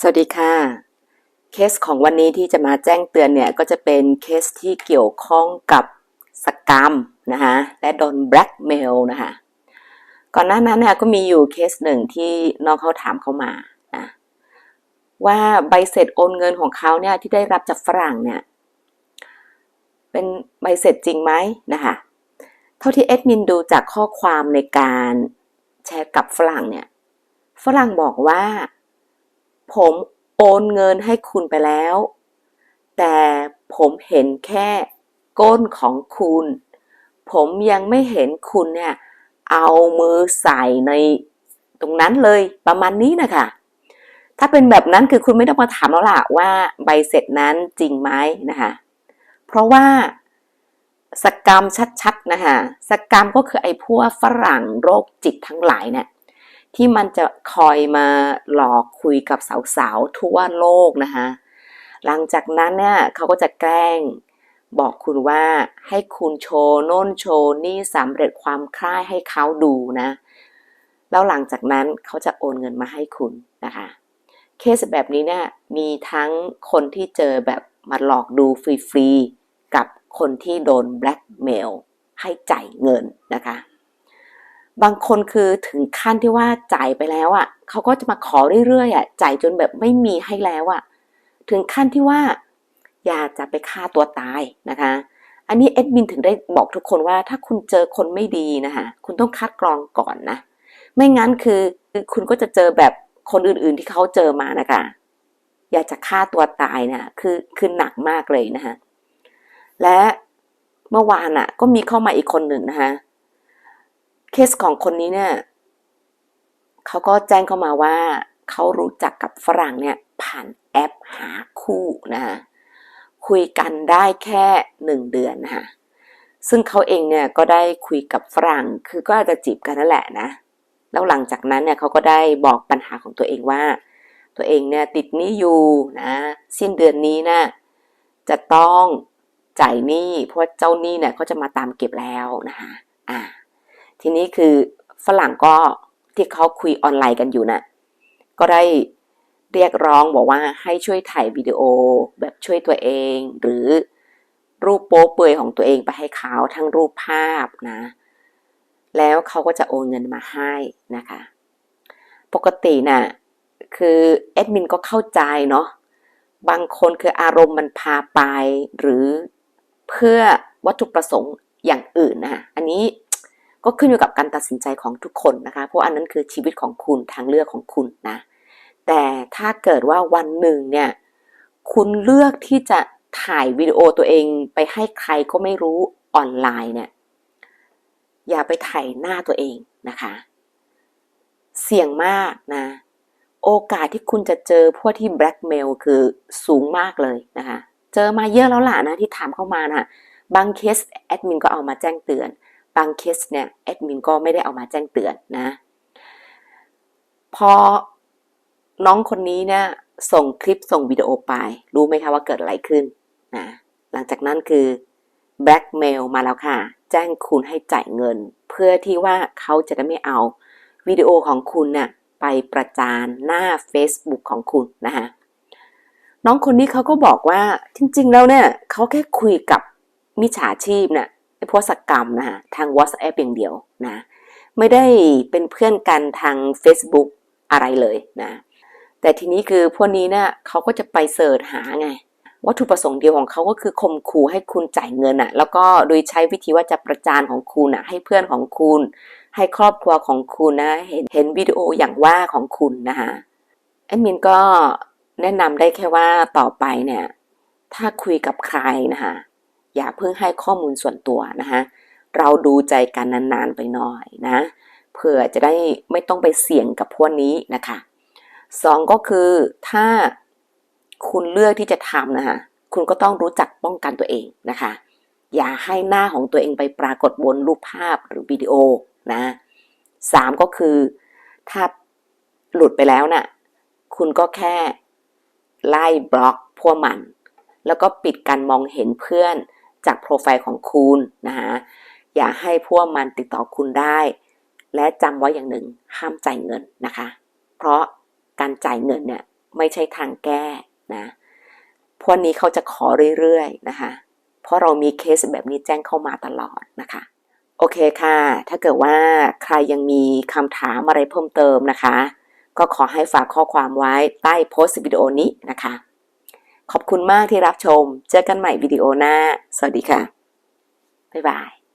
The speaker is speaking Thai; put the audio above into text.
สวัสดีค่ะ เคสของวันนี้ที่จะมาแจ้งเตือนเนี่ย ก็จะเป็นเคสที่เกี่ยวข้องกับสกรรมนะคะและโดนแบล็กเมลนะคะก่อนหน้านั้นเนี่ยก็มีอยู่เคสหนึ่งที่น้องเขาถามเข้ามานะว่าใบเสร็จโอนเงินของเขาเนี่ยที่ได้รับจากฝรั่งเนี่ย เป็นใบเสร็จจริงไหมนะคะเท่าที่เอดมินดูจากข้อความในการแชทกับฝรั่งเนี่ย ฝรั่งบอกว่า ผมโอนเงินให้คุณไปแล้ว แต่ผมเห็นแค่ก้นของคุณ ผมยังไม่เห็นคุณเนี่ยเอามือใส่ในตรงนั้นเลยประมาณนี้นะคะถ้าเป็นแบบนั้นคือคุณไม่ต้องมาถามแล้วล่ะว่าใบเสร็จนั้นจริงไหมนะคะเพราะว่าสกรรมชัดๆนะคะสกรรมก็คือไอ้พวกฝรั่งโรคจิตทั้งหลายเนี่ย ที่มันจะคอยมาหลอกคุยกับสาวๆทั่วโลกนะคะหลังจากนั้นเนี่ยเขาก็จะแกล้งบอกคุณว่าให้คุณโชว์โน่นโชว์นี่สำเร็จความคล้ายให้เขาดูนะ แล้วหลังจากนั้นเขาจะโอนเงินมาให้คุณนะคะ เคสแบบนี้เนี่ยมีทั้งคนที่เจอแบบมาหลอกดูฟรีๆกับคนที่โดนแบล็กเมลให้จ่ายเงินนะคะ บางคนคือถึงขั้นที่ว่าจ่ายไปแล้วอะ่ะเขาก็จะมาขอเรื่อยๆอะ่ะจ่ายจนแบบไม่มีให้แล้วอะ่ะถึงขั้นที่ว่า อยากจะไปฆ่าตัวตายนะคะ อันนี้เอ็ดมินถึงได้บอกทุกคนว่าถ้าคุณเจอคนไม่ดีนะคะคุณต้องคัดกรองก่อนนะไม่งั้นคือคุณก็จะเจอแบบคนอื่นๆที่เขาเจอมานะคะ อยากจะฆ่าตัวตายนะคือคือหนักมากเลยนะคะและเมื่อวานอะก็มีเข้ามาอีกคนหนึ่งนะคะ เคสของคนนี้เนี่ยเขาก็แจ้งเข้ามาว่าเขารู้จักกับฝรั่งเนี่ยผ่านแอปหาคู่นะคะคุยกันได้แค่หนึ่งเดือนนะคะซึ่งเขาเองเนี่ยก็ได้คุยกับฝรั่ง คือก็อาจจะจีบกันนั่นแหละนะ แล้วหลังจากนั้นเนี่ยเขาก็ได้บอกปัญหาของตัวเองว่า ตัวเองเนี่ยติดหนี้อยู่นะสิ้นเดือนนี้นะจะต้องจ่ายหนี้เพราะเจ้าหนี้เนี่ยเขาจะมาตามเก็บแล้วนะคะอ่า ทีนี้คือฝรั่งก็ที่เขาคุยออนไลน์กันอยู่นะ่ะก็ได้เรียกร้องบอกว่าให้ช่วยถ่ายวิดีโอแบบช่วยตัวเอง หรือรูปโป๊เปลือยของตัวเองไปให้เขาทั้งรูปภาพนะ แล้วเขาก็จะโอนเงินมาให้นะคะ ปกตินะ่ะคือแอดมินก็เข้าใจเนาะบางคนคืออารมณ์มันพาไป หรือเพื่อวัตถุประสงค์อย่างอื่นนะอันนี้ ก็ขึ้นอยู่กับการตัดสินใจของทุกคนนะคะ เพราะอันนั้นคือชีวิตของคุณทางเลือกของคุณนะ แต่ถ้าเกิดว่าวันหนึ่งเนี่ยคุณเลือกที่จะถ่ายวิดีโอตัวเองไปให้ใครก็ไม่รู้ออนไลน์เนี่ยอย่าไปถ่ายหน้าตัวเองนะคะ เสี่ยงมากนะ โอกาสที่คุณจะเจอพวกที่แบล็กเมลคือสูงมากเลยนะคะ เจอมาเยอะแล้วล่ะนะที่ถามเข้ามานะบางเคสแอดมินก็เอามาแจ้งเตือน บางเคสเนี่ยแอดมินก็ไม่ได้เอามาแจ้งเตือนนะ พอน้องคนนี้เนี่ยส่งคลิปส่งวิดีโอไป รู้ไหมคะว่าเกิดอะไรขึ้นนะหลังจากนั้นคือแบล็กเมลมาแล้วค่ะ แจ้งคุณให้จ่ายเงิน เพื่อที่ว่าเขาจะได้ไม่เอาวิดีโอของคุณน่ะไปประจานหน้า Facebook ของคุณนะคะน้องคนนี้เขาก็บอกว่าจริง ๆ แล้วเนี่ยเขาแค่คุยกับมิจฉาชีพเนี่ย วกสกรรมนะคะทาง WhatsApp อย่างเดียวนะ ไม่ได้เป็นเพื่อนกันทาง Facebook อะไรเลยนะ แต่ทีนี้คือพวกนี้เนี่ยเขาก็จะไปเสิร์ชหาไง วัตถุประสงค์เดียวของเขาก็คือข่มขู่ให้คุณจ่ายเงินอะแล้วก็โดยใช้วิธีว่าจะประจานของคุณอะให้เพื่อนของคุณ ให้ครอบครัวของคุณนะ เห็นเห็นวิดีโออย่างว่าของคุณนะคะแอดมินก็แนะนำได้แค่ว่าต่อไปเนี่ย ถ้าคุยกับใครนะคะ อย่าเพิ่งให้ข้อมูลส่วนตัวนะคะเราดูใจกันนานๆไปหน่อยนะเผื่อจะได้ไม่ต้องไปเสี่ยงกับพวกนี้นะคะสองก็คือถ้าคุณเลือกที่จะทำนะคะคุณก็ต้องรู้จักป้องกันตัวเองนะคะ อย่าให้หน้าของตัวเองไปปรากฏบนรูปภาพหรือวิดีโอนะสามก็คือถ้าหลุดไปแล้วนะ่ะคุณก็แค่ไล่บล็อกพวกมัน แล้วก็ปิดการมองเห็นเพื่อน จากโปรไฟล์ของคุณนะคะอย่าให้พวกมันติดต่อคุณได้ และจำไว้อย่างหนึ่งห้ามจ่ายเงินนะคะ เพราะการจ่ายเงินเนี่ยไม่ใช่ทางแก้นะพวกนี้เขาจะขอเรื่อยๆนะคะเพราะเรามีเคสแบบนี้แจ้งเข้ามาตลอดนะคะโอเคค่ะ ถ้าเกิดว่าใครยังมีคำถามอะไรเพิ่มเติมนะคะ ก็ขอให้ฝากข้อความไว้ใต้โพสต์วิดีโอนี้นะคะ ขอบคุณมากที่รับชม เจอกันใหม่วิดีโอหน้า สวัสดีค่ะ บ๊ายบาย